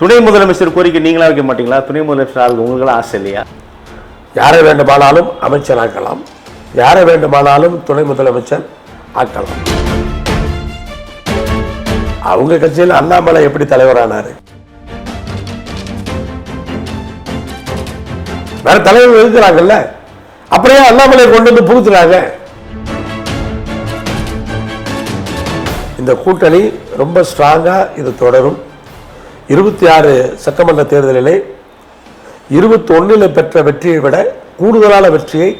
துணை முதலமைச்சர் கோரிக்கை நீங்களா வைக்க மாட்டீங்களா? துணை முதலமைச்சர் ஆகுது உங்களுக்கெல்லாம் ஆசை இல்லையா? யாரை வேண்டுமானாலும் அமைச்சராக்கலாம் யாரை வேண்டுமானாலும் துணை முதலமைச்சர் ஆக்கலாம். அவங்க கட்சியில் அண்ணாமலை எப்படி தலைவரானாரு? வேற தலைவர் இருக்கிறாங்கல்ல. அப்படியே அண்ணாமலை கொண்டு வந்து புகுத்துறாங்க? இந்த கூட்டணி ரொம்ப ஸ்ட்ராங்கா இது தொடரும். இருபத்தி ஆறு சட்டமன்ற தேர்தலிலே இருபத்தி ஒன்றில் பெற்ற வெற்றியை விட கூடுதலான வெற்றியை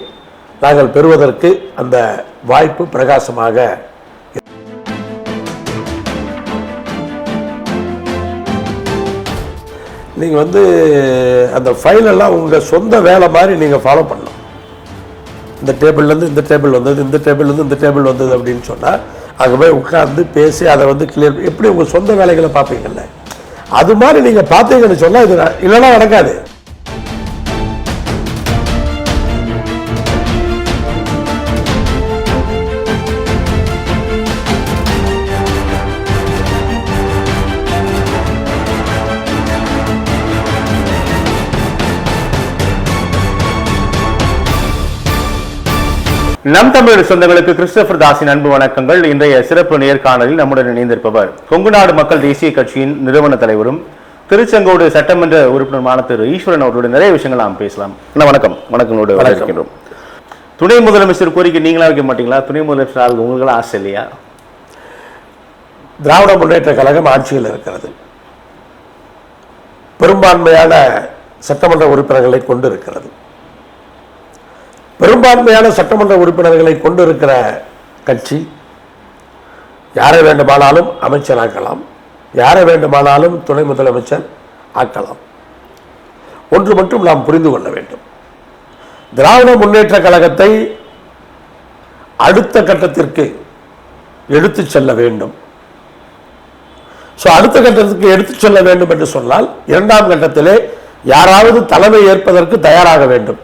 நாங்கள் பெறுவதற்கு அந்த வாய்ப்பு பிரகாசமாக நீங்கள் வந்து அந்த ஃபைலெல்லாம் உங்கள் சொந்த வேலை மாதிரி நீங்கள் ஃபாலோ பண்ணணும். இந்த டேபிள்லேருந்து இந்த டேபிள் வந்தது இந்த டேபிள்லேருந்து இந்த டேபிள் வந்தது அப்படின்னு சொன்னால் அங்கே போய் உட்காந்து பேசி அதை வந்து கிளியர் எப்படி உங்கள் சொந்த வேலைகளை பார்ப்பீங்கல்ல? அது மாதிரி நீங்கள் பார்த்தீங்கன்னு சொன்னால் இது இல்லைன்னா நடக்காது. நம் தமிழ் சொந்தங்களுக்கு கிறிஸ்டபர் தாஸின் அன்பு வணக்கங்கள். இன்றைய சிறப்பு நேர்காணலில் நம்முடன் இணைந்திருப்பவர் கொங்கு நாடு மக்கள் தேசிய கட்சியின் நிறுவன தலைவரும் திருச்செங்கோடு சட்டமன்ற உறுப்பினருமான திரு ஈஸ்வரன் அவர்களுடைய நிறைய விஷயங்கள் நாம் பேசலாம். வணக்கம். வணக்கங்களோடு. இருக்கின்றோம் துணை முதலமைச்சர் கோரிக்கை நீங்களா வைக்க மாட்டீங்களா? துணை முதலமைச்சர் ஆகுது உங்களுக்கெல்லாம் ஆசை இல்லையா? திராவிட முன்னேற்ற கழகம் ஆட்சியில் இருக்கிறது. பெரும்பான்மையான சட்டமன்ற உறுப்பினர்களை கொண்டு இருக்கிறது. பெரும்பான்மையான சட்டமன்ற உறுப்பினர்களை கொண்டு இருக்கிற கட்சி யாரை வேண்டுமானாலும் அமைச்சராக்கலாம் யாரை வேண்டுமானாலும் துணை முதலமைச்சர் ஆக்கலாம். ஒன்று மட்டும் நாம் புரிந்து கொள்ள வேண்டும். திராவிட முன்னேற்ற கழகத்தை அடுத்த கட்டத்திற்கு எடுத்துச் செல்ல வேண்டும். ஸோ அடுத்த கட்டத்துக்கு எடுத்துச் செல்ல வேண்டும் என்று சொன்னால் இரண்டாம் கட்டத்திலே யாராவது தலைமை ஏற்பதற்கு தயாராக வேண்டும்.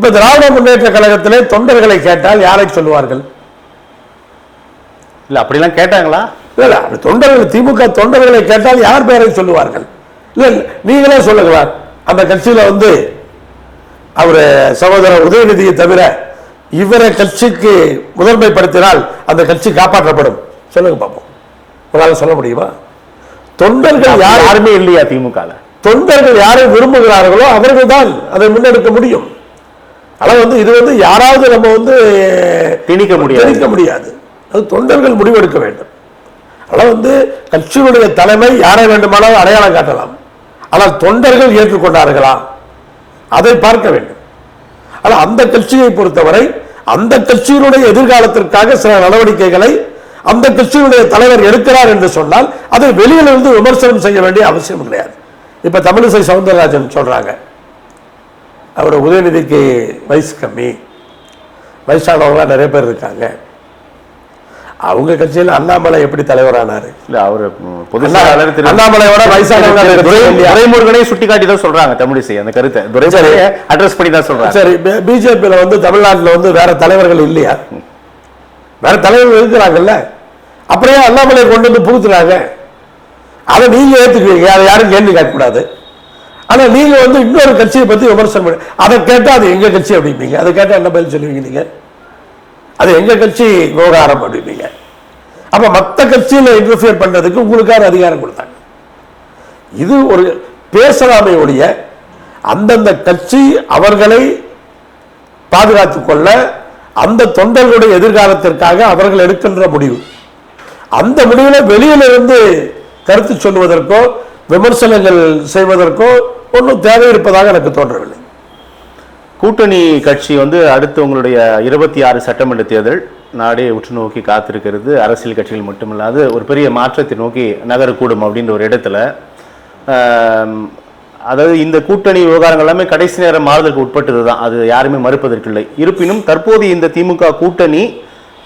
இப்ப திராவிட முன்னேற்ற கழகத்திலே தொண்டர்களை கேட்டால் யாரை சொல்லுவார்கள்? இல்ல அப்படிலாம் கேட்டாங்களா? இல்ல தொண்டர்கள் திமுக தொண்டர்களை கேட்டால் யார் பெயரை சொல்லுவார்கள்? இல்ல நீங்களே சொல்லுங்களேன் அந்த கட்சியில வந்து அவர் சகோதரர் உதயநிதியை தவிர இவரை கட்சிக்கு முதன்மைப்படுத்தினால் அந்த கட்சி காப்பாற்றப்படும். சொல்லுங்க பார்ப்போம் உங்களால சொல்ல முடியுமா? தொண்டர்கள் யார் யாருமே இல்லையா திமுகல? தொண்டர்கள் யாரை விரும்புகிறார்களோ அவர்கள் தான் அதை முன்னெடுக்க முடியும். ஆனா வந்து இது வந்து யாராவது நம்ம வந்து திணிக்க முடியாது. திணிக்க முடியாது. அது தொண்டர்கள் முடிவெடுக்க வேண்டும். ஆனால் வந்து கட்சியினுடைய தலைமை யாரை வேண்டுமானாலும் அடையாளம் காட்டலாம். ஆனால் தொண்டர்கள் ஏற்றுக்கொண்டார்களா? அதை பார்க்க வேண்டும். ஆனால் அந்த கட்சியை பொறுத்தவரை அந்த கட்சியினுடைய எதிர்காலத்திற்காக சில நடவடிக்கைகளை அந்த கட்சியினுடைய தலைவர் எடுக்கிறார் என்று சொன்னால் அதை வெளியிலிருந்து விமர்சனம் செய்ய வேண்டிய அவசியம் கிடையாது. இப்ப தமிழிசை சவுந்தரராஜன் சொல்றாங்க அவர் உதயநிதிக்கு வயசு கம்மி. வயசானவங்களாம் நிறைய பேர் இருக்காங்க. அவங்க கட்சியில் அண்ணாமலை எப்படி தலைவரானாரு? இல்ல அவர் அண்ணாமலையோட? துரைமுருகனை சுட்டி காட்டி தான் சொல்றாங்க தமிழிசை அந்த கருத்தை. துரைமுருகனை அட்ரஸ் பண்ணி தான் சொல்றாங்க. சரி பிஜேபியில வந்து தமிழ்நாட்டுல வந்து வேற தலைவர்கள் இல்லையா? வேற தலைவர்கள் இருக்கிறாங்கல்ல? அப்புறம் ஏன் அண்ணாமலை கொண்டு வந்து புகுத்துறாங்க? அதை நீங்க ஏத்துக்குவீங்க அதை யாரும் கேள்வி கேட்கக்கூடாது. ஆனா நீங்க வந்து இன்னொரு கட்சியை பத்தி விமர்சனம் பண்ணி அதை கேட்டா அது எங்க கட்சி அப்படிப்பீங்க அதை கேட்டா என்ன பதில் சொல்லுவீங்க நீங்க? அது எங்க கட்சி விவகாரம் அப்படிப்பீங்க அப்ப மற்ற கட்சியில இன்டர்ஃபியர் பண்றதுக்கு உங்களுக்காக அதிகாரம் கொடுத்தாங்க. இது ஒரு பேசலாமே ஒழிய அந்தந்த கட்சி அவர்களை பாதுகாத்து கொள்ள அந்த தொண்டர்களுடைய எதிர்காலத்திற்காக அவர்கள் எடுக்கின்ற முடிவு. அந்த முடிவில் வெளியிலிருந்து கருத்து சொல்லுவதற்கோ விமர்சனங்கள் செய்வதற்கோ ஒன்றும் தேவை இருப்பதாக எனக்கு தோன்றவில்லை. கூட்டணி கட்சி வந்து அடுத்து உங்களுடைய இருபத்தி ஆறு சட்டமன்ற தேர்தல் நாடே உற்று நோக்கி காத்திருக்கிறது. அரசியல் கட்சிகள் மட்டுமில்லாது ஒரு பெரிய மாற்றத்தை நோக்கி நகரக்கூடும் அப்படின்ற ஒரு இடத்துல அதாவது இந்த கூட்டணி விவகாரங்கள் எல்லாமே கடைசி நேரம் மாறுதலுக்கு உட்பட்டது தான். அது யாருமே மறுப்பதற்கில்லை. இருப்பினும் தற்போது இந்த திமுக கூட்டணி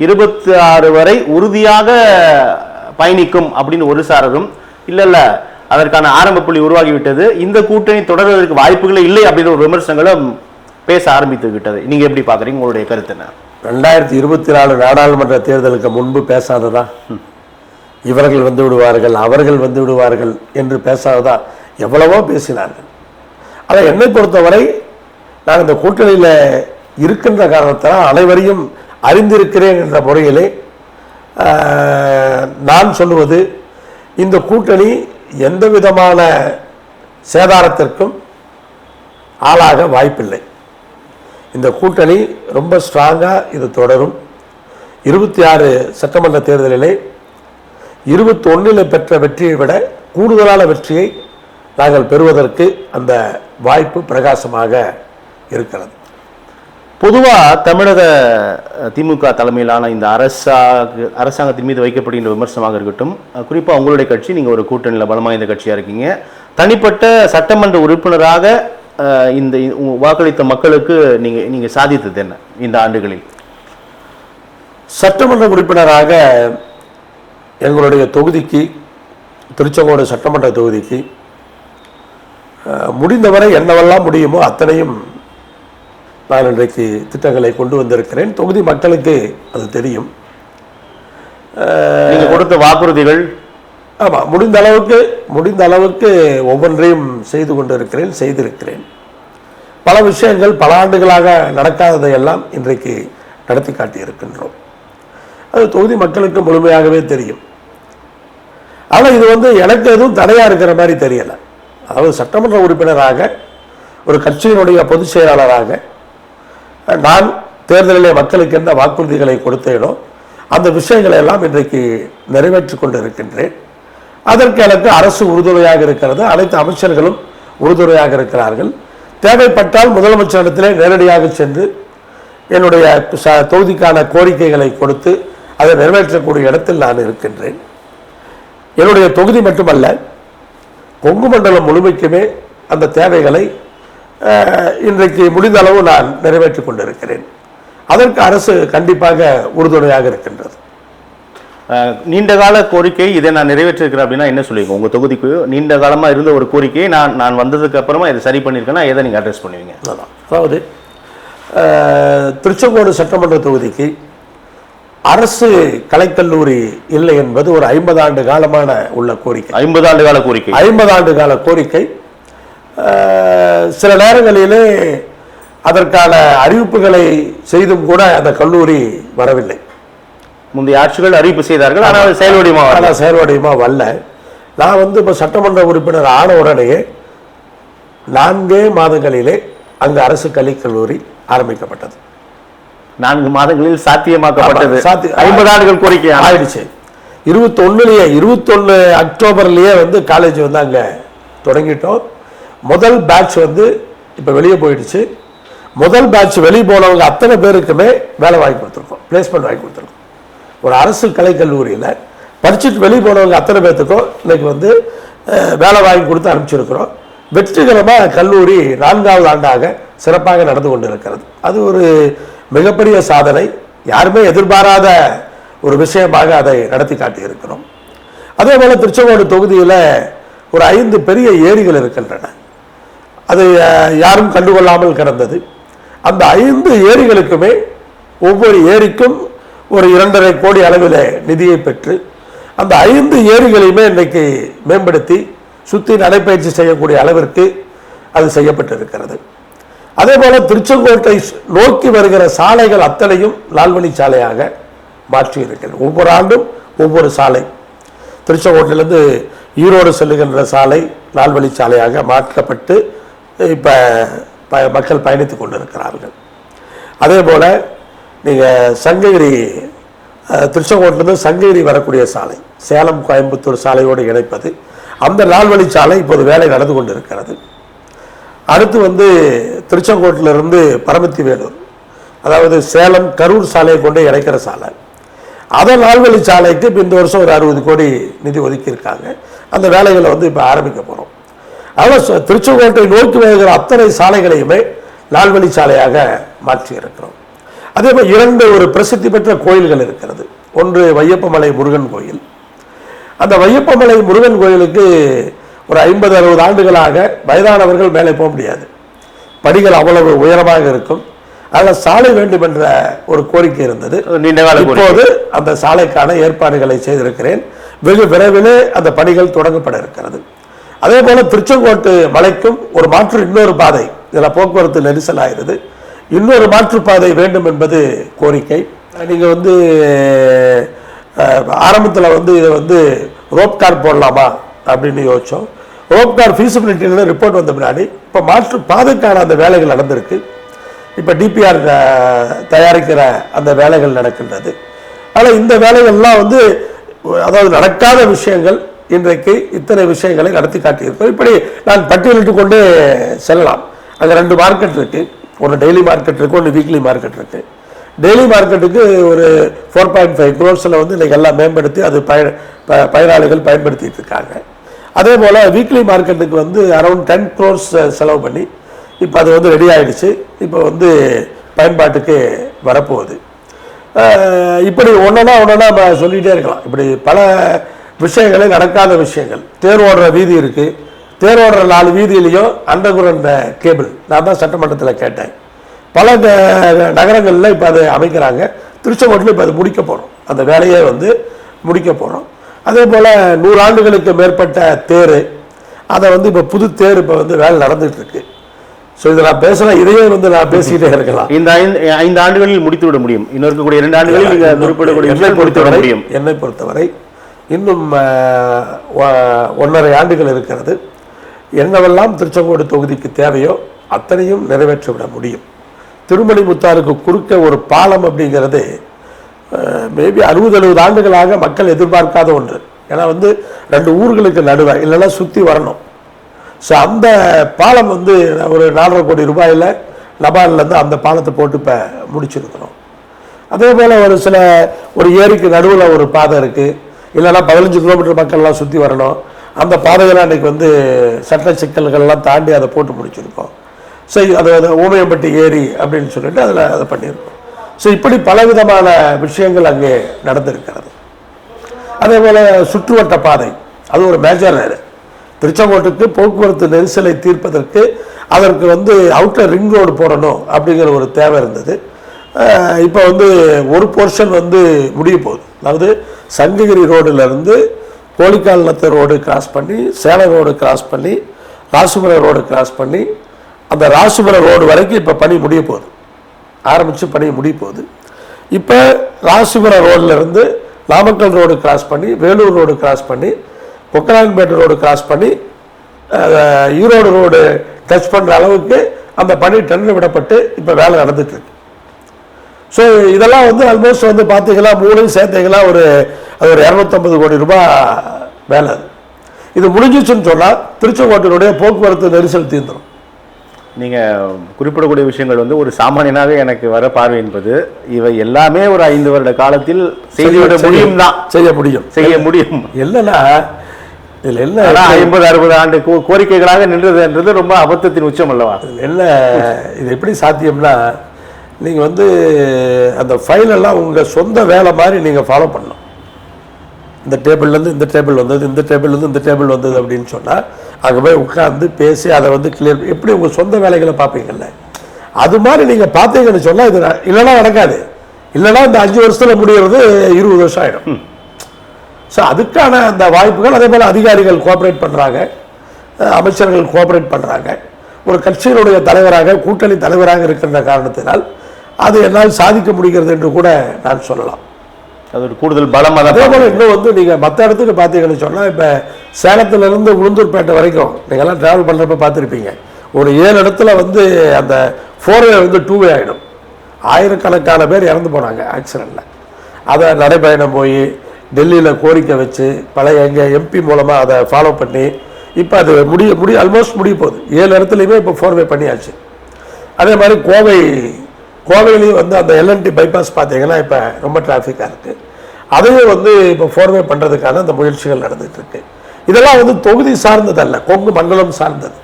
இருபத்தி ஆறு வரை உறுதியாக பயணிக்கும் அப்படின்னு ஒரு சாரரும் இல்லை இல்லை அதற்கான ஆரம்ப புள்ளி உருவாகிவிட்டது. இந்த கூட்டணி தொடர்வதற்கு வாய்ப்புகளே இல்லை அப்படின்ற ஒரு விமர்சனங்களும் பேச ஆரம்பித்து விட்டது. நீங்க எப்படி பாக்குறீங்க உங்களுடைய கருத்து என்ன? ரெண்டாயிரத்தி இருபத்தி நாலு நாடாளுமன்ற தேர்தலுக்கு முன்பு பேசாததா? இவர்கள் வந்து விடுவார்கள் அவர்கள் வந்து விடுவார்கள் என்று பேசாததா? எவ்வளவோ பேசினார்கள். ஆனால் என்னை பொறுத்தவரை நான் இந்த கூட்டணியில் இருக்கின்ற காரணத்தினால் அனைவரையும் அறிந்திருக்கிறேன் என்ற முறையிலே நான் சொல்லுவது இந்த கூட்டணி எந்த விதமான சேதாரத்திற்கும் ஆளாக வாய்ப்பில்லை. இந்த கூட்டணி ரொம்ப ஸ்ட்ராங்காக இது தொடரும். இருபத்தி ஆறு சட்டமன்ற தேர்தலிலே இருபத்தி ஒன்றில் பெற்ற வெற்றியை விட கூடுதலான வெற்றியை நாங்கள் பெறுவதற்கு அந்த வாய்ப்பு பிரகாசமாக இருக்கிறது. பொதுவாக தமிழக திமுக தலைமையிலான இந்த அரசாக அரசாங்கத்தின் மீது வைக்கப்படுகின்ற விமர்சனமாக இருக்கட்டும் குறிப்பாக உங்களுடைய கட்சி நீங்கள் ஒரு கூட்டணியில் பலமாக இந்த கட்சியாக இருக்கீங்க. தனிப்பட்ட சட்டமன்ற உறுப்பினராக இந்த உ- வாக்களித்த மக்களுக்கு நீங்கள் நீங்கள் சாதித்தது என்ன இந்த ஆண்டுகளில்? சட்டமன்ற உறுப்பினராக எங்களுடைய தொகுதிக்கு திருச்செங்கோடு சட்டமன்ற தொகுதிக்கு முடிந்தவரை என்னவெல்லாம் முடியுமோ அத்தனையும் நான் இன்றைக்கு திட்டங்களை கொண்டு வந்திருக்கிறேன். தொகுதி மக்களுக்கு அது தெரியும். நீங்க கொடுத்த வாக்குறுதிகள்? ஆமாம் முடிந்த அளவுக்கு முடிந்த அளவுக்கு ஒவ்வொன்றையும் செய்து கொண்டிருக்கிறேன் செய்திருக்கிறேன். பல விஷயங்கள் பல ஆண்டுகளாக நடக்காததையெல்லாம் இன்றைக்கு நடத்தி காட்டியிருக்கின்றோம். அது தொகுதி மக்களுக்கு முழுமையாகவே தெரியும். ஆனால் இது வந்து எனக்கு எதுவும் தடையாக இருக்கிற மாதிரி தெரியலை. அதாவது சட்டமன்ற உறுப்பினராக ஒரு கட்சியினுடைய பொதுச் செயலாளராக நான் தேர்தலிலே மக்களுக்கு என்ன வாக்குறுதிகளை கொடுத்தேனோ அந்த விஷயங்களை எல்லாம் இன்றைக்கு நிறைவேற்றி கொண்டு இருக்கின்றேன் அதற்கு எனக்கு அரசு உறுதுணையாக இருக்கிறது. அனைத்து அமைச்சர்களும் உறுதுணையாக இருக்கிறார்கள். தேவைப்பட்டால் முதலமைச்சரிடத்திலே நேரடியாக சென்று என்னுடைய ச- தொகுதிக்கான கோரிக்கைகளை கொடுத்து அதை நிறைவேற்றக்கூடிய இடத்தில் நான் இருக்கின்றேன். என்னுடைய தொகுதி மட்டுமல்ல கொங்கு மண்டலம் முழுமைக்குமே அந்த தேவைகளை இன்றைக்கு முடிந்த அளவு நான் நிறைவேற்றிக் கொண்டிருக்கிறேன். அதற்கு அரசு கண்டிப்பாக உறுதுணையாக இருக்கின்றது. நீண்ட கால கோரிக்கை இதை நான் நிறைவேற்றிருக்கிறேன் அப்படின்னா என்ன சொல்லுவீங்க? உங்க தொகுதிக்கு நீண்ட காலமா இருந்த ஒரு கோரிக்கையை நான் நான் வந்ததுக்கு அப்புறமா இதை சரி பண்ணியிருக்கேன்னா எதை நீங்க அட்ரஸ் பண்ணுவீங்க? அதான். அதாவது திருச்செங்கோடு சட்டமன்ற தொகுதிக்கு அரசு கலைக்கல்லூரி இல்லை என்பது ஒரு ஐம்பது ஆண்டு காலமான உள்ள கோரிக்கை. ஐம்பது ஆண்டு கால கோரிக்கை. ஐம்பது ஆண்டு கால கோரிக்கை. சில நேரங்களிலே அதற்கான அறிவிப்புகளை செய்தும் கூட அந்த கல்லூரி வரவில்லை. முந்தைய ஆட்சிகள் அறிவிப்பு செய்தார்கள் ஆனால் வரல. ஆனால் செயல்வடிமா வரல. நான் வந்து இப்போ சட்டமன்ற உறுப்பினர் ஆன உடனேயே நான்கே மாதங்களிலே அங்கு அரசு கலைக்கல்லூரி ஆரம்பிக்கப்பட்டது. நான்கு மாதங்களில் சாத்தியமாக்கப்பட்டது. ஐம்பது ஆண்டுகள் கோரிக்கை ஆயிடுச்சு. இருபத்தொன்னுலயே இருபத்தொன்னு அக்டோபர்லயே வந்து காலேஜ் வந்து அங்க தொடங்கிட்டோம். முதல் பேட்ச் வந்து இப்போ வெளியே போயிடுச்சு. முதல் பேட்ச் வெளியே போனவங்க அத்தனை பேருக்குமே வேலை வாங்கி கொடுத்துருக்கோம். பிளேஸ்மெண்ட் வாங்கி கொடுத்துருக்கோம். ஒரு அரசு கலைக்கல்லூரியில் படிச்சுட்டு வெளியே போனவங்க அத்தனை பேர்த்துக்கும் இன்றைக்கி வந்து வேலை வாங்கி கொடுத்து அனுப்பிச்சிருக்கிறோம். வெற்றிகரமாக கல்லூரி நான்காவது ஆண்டாக சிறப்பாக நடந்து கொண்டு இருக்கிறது அது ஒரு மிகப்பெரிய சாதனை. யாருமே எதிர்பாராத ஒரு விஷயமாக அதை நடத்தி காட்டியிருக்கிறோம். அதே போல் திருச்செங்கோடு தொகுதியில் ஒரு ஐந்து பெரிய ஏரிகள் இருக்கின்றன. அது யாரும் கண்டுகொள்ளாமல் கிடந்தது. அந்த ஐந்து ஏரிகளுக்குமே ஒவ்வொரு ஏரிக்கும் ஒரு இரண்டரை கோடி அளவில் நிதியை பெற்று அந்த ஐந்து ஏரிகளையுமே இன்றைக்கு மேம்படுத்தி சுற்றி நடைப்பயிற்சி செய்யக்கூடிய அளவிற்கு அது செய்யப்பட்டிருக்கிறது. அதே போல் திருச்செங்கோட்டை நோக்கி வருகிற சாலைகள் அத்தனையும் நால்வழி சாலையாக மாற்றி இருக்கிறது. ஒவ்வொரு ஆண்டும் ஒவ்வொரு சாலை. திருச்செங்கோட்டிலிருந்து ஈரோடு செல்லுகின்ற சாலை நால்வழி சாலையாக மாற்றப்பட்டு இப்போ ப மக்கள் பயணித்து கொண்டிருக்கிறார்கள். அதே போல் நீங்கள் சங்ககிரி திருச்செங்கோட்டிலிருந்து சங்ககிரி வரக்கூடிய சாலை சேலம் கோயம்புத்தூர் சாலையோடு இணைப்பது அந்த நால்வழி சாலை இப்போது வேலை நடந்து கொண்டிருக்கிறது. அடுத்து வந்து திருச்செங்கோட்டிலிருந்து பரமத்தி வேலூர் அதாவது சேலம் கரூர் சாலையை கொண்டு இணைக்கிற சாலை. அதை நால்வழி சாலைக்கு இப்போ இந்த வருஷம் ஒரு அறுபது கோடி நிதி ஒதுக்கியிருக்காங்க. அந்த வேலைகளை வந்து இப்போ ஆரம்பிக்க போகிறோம் அதனால் திருச்செங்கோட்டை நோக்கி வருகிற அத்தனை சாலைகளையுமே நால்வழி சாலையாக மாற்றி இருக்கிறோம் அதே மாதிரி இரண்டு ஒரு பிரசித்தி பெற்ற கோயில்கள் இருக்கிறது. ஒன்று வையப்பமலை முருகன் கோயில். அந்த வையப்பமலை முருகன் கோயிலுக்கு ஒரு ஐம்பது அறுபது ஆண்டுகளாக வயதானவர்கள் மேலே போக முடியாது. படிகள் அவ்வளவு உயரமாக இருக்கும். அதில் சாலை வேண்டும் என்ற ஒரு கோரிக்கை இருந்தது. இப்போது அந்த சாலைக்கான ஏற்பாடுகளை செய்திருக்கிறேன். வெகு விரைவிலே அந்த பணிகள் தொடங்கப்பட இருக்கிறது. அதே போல திருச்செங்கோட்டு மலைக்கும் ஒரு மாற்று இன்னொரு பாதை. இதில் போக்குவரத்து நெரிசல் ஆயிருது இன்னொரு மாற்றுப்பாதை வேண்டும் என்பது கோரிக்கை. நீங்கள் வந்து ஆரம்பத்தில் வந்து இதை வந்து ரோப் கார் போடலாமா அப்படின்னு யோசிச்சோம். ரோப் கார் ஃபீஸிபிலிட்டியில் ரிப்போர்ட் வந்த பின்னாடி இப்போ மாற்று பாதைக்கான அந்த வேலைகள் நடந்திருக்கு. இப்போ டிபிஆர் தயாரிக்கிற அந்த வேலைகள் நடக்கின்றது. ஆனால் இந்த வேலைகள்லாம் வந்து அதாவது நடக்காத விஷயங்கள் இன்றைக்கு இத்தனை விஷயங்களை நடத்தி காட்டியிருக்கோம் இப்படி நான் பட்டியலிட்டு கொண்டு செல்லலாம். அங்கே ரெண்டு மார்க்கெட் இருக்கு. ஒன்று டெய்லி மார்க்கெட் இருக்கு ஒன்று வீக்லி மார்க்கெட் இருக்கு. டெய்லி மார்க்கெட்டுக்கு ஒரு ஃபோர் பாயிண்ட் ஃபைவ் க்ரோர்ஸில் வந்து இன்றைக்கி எல்லாம் மேம்படுத்தி அது பய ப- பயனாளிகள் பயன்படுத்திட்டு இருக்காங்க. அதே போல் வீக்லி மார்க்கெட்டுக்கு வந்து அரௌண்ட் டென் க்ரோர்ஸ் செலவு பண்ணி இப்போ அது வந்து ரெடி ஆகிடுச்சு இப்போ வந்து பயன்பாட்டுக்கு வரப்போகுது. இப்படி ஒன்றா ஒன்றா நம்ம சொல்லிகிட்டே இருக்கலாம். இப்படி பல விஷயங்களே நடக்காத விஷயங்கள். தேர் ஓடுற வீதி இருக்குது தேர் ஓடுற நாலு வீதியிலையும் அண்டர் கிரவுண்ட் கேபிள் நான் தான் சட்டமன்றத்தில் கேட்டேன். பல நகரங்கள்ல இப்போ அதை அமைக்கிறாங்க. திருச்செங்கோட்டில் இப்போ அது முடிக்க போகிறோம் அந்த வேலையை வந்து முடிக்க போகிறோம் அதே போல் நூறு ஆண்டுகளுக்கு மேற்பட்ட தேர் அதை வந்து இப்போ புது தேர் இப்போ வந்து வேலை நடந்துட்டு இருக்கு. ஸோ இதை நான் பேசுகிறேன் இதையே வந்து நான் பேசிக்கிட்டே இருக்கலாம். இந்த ஐந்து ஐந்து ஆண்டுகளில் முடித்து விட முடியும். இன்னும் இருக்கக்கூடிய இரண்டு ஆண்டுகளில் நீங்க குறிப்பிடக்கூடிய என்னை பொறுத்தவரை என்னை பொறுத்தவரை இன்னும் ஒன்றரை ஆண்டுகள் இருக்கிறது. என்னவெல்லாம் திருச்செங்கோடு தொகுதிக்கு தேவையோ அத்தனையும் நிறைவேற்றிவிட முடியும். திருமணி முத்தாருக்கு குறுக்க ஒரு பாலம் அப்படிங்கிறது மேபி அறுபது எழுபது ஆண்டுகளாக மக்கள் எதிர்பார்க்காத ஒன்று. ஏன்னா வந்து ரெண்டு ஊர்களுக்கு நடுவே இல்லைன்னா சுற்றி வரணும். ஸோ அந்த பாலம் வந்து ஒரு நாலரை கோடி ரூபாயில் நபால்லேருந்து அந்த பாலத்தை போட்டு இப்போ முடிச்சிருக்கிறோம். அதே போல் ஒரு சில ஒரு ஏரிக்கு நடுவில் ஒரு பாதை இருக்குது இல்லைன்னா பதினஞ்சு கிலோமீட்டர் மக்கள்லாம் சுற்றி வரணும். அந்த பாதையெல்லாம் அன்றைக்கி வந்து சட்ட சிக்கல்கள்லாம் தாண்டி அதை போட்டு முடிச்சிருக்கோம். ஸோ அது அது ஊமையம்பட்டி ஏரி அப்படின்னு சொல்லிட்டு அதில் அதை பண்ணியிருக்கோம் ஸோ இப்படி பலவிதமான விஷயங்கள் அங்கே நடந்திருக்கிறது. அதே போல் சுற்றுவட்ட பாதை அது ஒரு மேஜர் திருச்செங்கோட்டுக்கு போக்குவரத்து நெரிசலை தீர்ப்பதற்கு அதற்கு வந்து அவுட்டர் ரிங் ரோடு போடணும் அப்படிங்கிற ஒரு தேவை இருந்தது. இப்போ வந்து ஒரு போர்ஷன் வந்து முடிய போகுது. அதாவது சங்ககிரி ரோடுலேருந்து கோழிக்கால்நத்த ரோடு கிராஸ் பண்ணி சேலம் ரோடு கிராஸ் பண்ணி ராசிபுரம் ரோடு கிராஸ் பண்ணி அந்த ராசிபுரம் ரோடு வரைக்கும் இப்போ பணி முடிய போகுது. ஆரம்பித்து பணி முடிய போகுது. இப்போ ராசிபுரம் ரோட்லேருந்து நாமக்கல் ரோடு கிராஸ் பண்ணி வேலூர் ரோடு கிராஸ் பண்ணி கொக்கரான்பேட்டை ரோடு கிராஸ் பண்ணி ஈரோடு ரோடு டச் பண்ணுற அளவுக்கு அந்த பணி டெண்டர் விடப்பட்டு இப்போ வேலை நடந்துட்டு ஸோ இதெல்லாம் வந்து ஆல்மோஸ்ட் வந்து பார்த்தீங்கன்னா மூணையும் சேர்த்தீங்கன்னா ஒரு அது ஒரு இரநூத்தம்பது கோடி ரூபாய் வேலை. அது. இது முடிஞ்சிச்சுன்னு சொன்னால் திருச்செங்கோட்டினுடைய போக்குவரத்து நெரிசல் தீர்ந்துடும் நீங்க குறிப்பிடக்கூடிய விஷயங்கள் வந்து ஒரு சாமானியனாக எனக்கு வர பார்வை என்பது இவை எல்லாமே ஒரு ஐந்து வருட காலத்தில் செய்துவிட முடியும் தான் செய்ய முடியும். செய்ய முடியும். இல்லைன்னா இதில் என்ன ஐம்பது அறுபது ஆண்டு கோரிக்கைகளாக நின்றதுன்றது ரொம்ப அபத்தத்தின் உச்சம் அல்லவா? என்ன இது எப்படி சாத்தியம்னா நீங்கள் வந்து அந்த ஃபைலெல்லாம் உங்கள் சொந்த வேலை மாதிரி நீங்கள் ஃபாலோ பண்ணணும். இந்த டேபிள்லேருந்து இந்த டேபிள் வந்தது இந்த டேபிள்லேருந்து இந்த டேபிள் வந்தது அப்படின்னு சொன்னால் அங்கே போய் உட்காந்து பேசி அதை வந்து கிளியர் எப்படி உங்கள் சொந்த வேலைகளை பார்ப்பீங்கல்ல? அது மாதிரி நீங்கள் பார்த்தீங்கன்னு சொன்னால் இது இல்லைன்னா நடக்காது. இல்லைன்னா இந்த அஞ்சு வருஷத்தில் முடியறது இருபது வருஷம் ஆகிடும் ஸோ அதுக்கான அந்த வாய்ப்புகள் அதே போல் அதிகாரிகள் கோஆப்ரேட் பண்ணுறாங்க அமைச்சர்கள் கோஆப்ரேட் பண்ணுறாங்க ஒரு கட்சியினுடைய தலைவராக கூட்டணி தலைவராக இருக்கின்ற காரணத்தினால் அது என்னால் சாதிக்க முடிகிறது என்று கூட நான் சொல்லலாம். அது ஒரு கூடுதல் பலம் அதே போல் இன்னும் வந்து நீங்கள் மற்ற இடத்துக்கு பார்த்தீங்கன்னு சொன்னால் இப்போ சேலத்துலேருந்து உளுந்தூர்பேட்டை வரைக்கும் நீங்கள்லாம் ட்ராவல் பண்ணுறப்ப பார்த்துருப்பீங்க. ஒரு ஏழு இடத்துல வந்து அந்த ஃபோர் வே வந்து டூ வே ஆகிடும் ஆயிரக்கணக்கான பேர் இறந்து போனாங்க ஆக்சிடெண்ட்டில் அதை நடைபயணம் போய் டெல்லியில் கோரிக்கை வச்சு பழைய எங்கள் எம்பி மூலமாக அதை ஃபாலோ பண்ணி இப்போ அது முடிய முடிய ஆல்மோஸ்ட் முடிய போகுது. ஏழு இடத்துலையுமே இப்போ ஃபோர் வே பண்ணியாச்சு. அதே மாதிரி கோவை கோவையிலையும் வந்து அந்த எல்என்டி பைபாஸ் பார்த்தீங்கன்னா இப்போ ரொம்ப டிராஃபிக்காக இருக்குது அதையும் வந்து இப்போ ஃபோர்வே பண்ணுறதுக்கான அந்த முயற்சிகள் நடந்துட்டு இருக்கு. இதெல்லாம் வந்து தொகுதி சார்ந்ததல்ல கொங்கு மண்டலம் சார்ந்தது.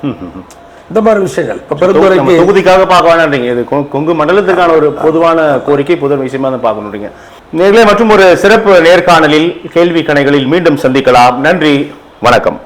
இந்த மாதிரி விஷயங்கள். இப்போ நம்ம பெருந்துறைக்கு தொகுதிக்காக பார்க்க வேணான்றீங்க. இது கொங்கு மண்டலத்துக்கான ஒரு பொதுவான கோரிக்கை பொது விஷயமா தான் பார்க்கணுன்றீங்க நேர்களே மற்றும் ஒரு சிறப்பு நேர்காணலில் கேள்வி கணைகளில் மீண்டும் சந்திக்கலாம். நன்றி வணக்கம்.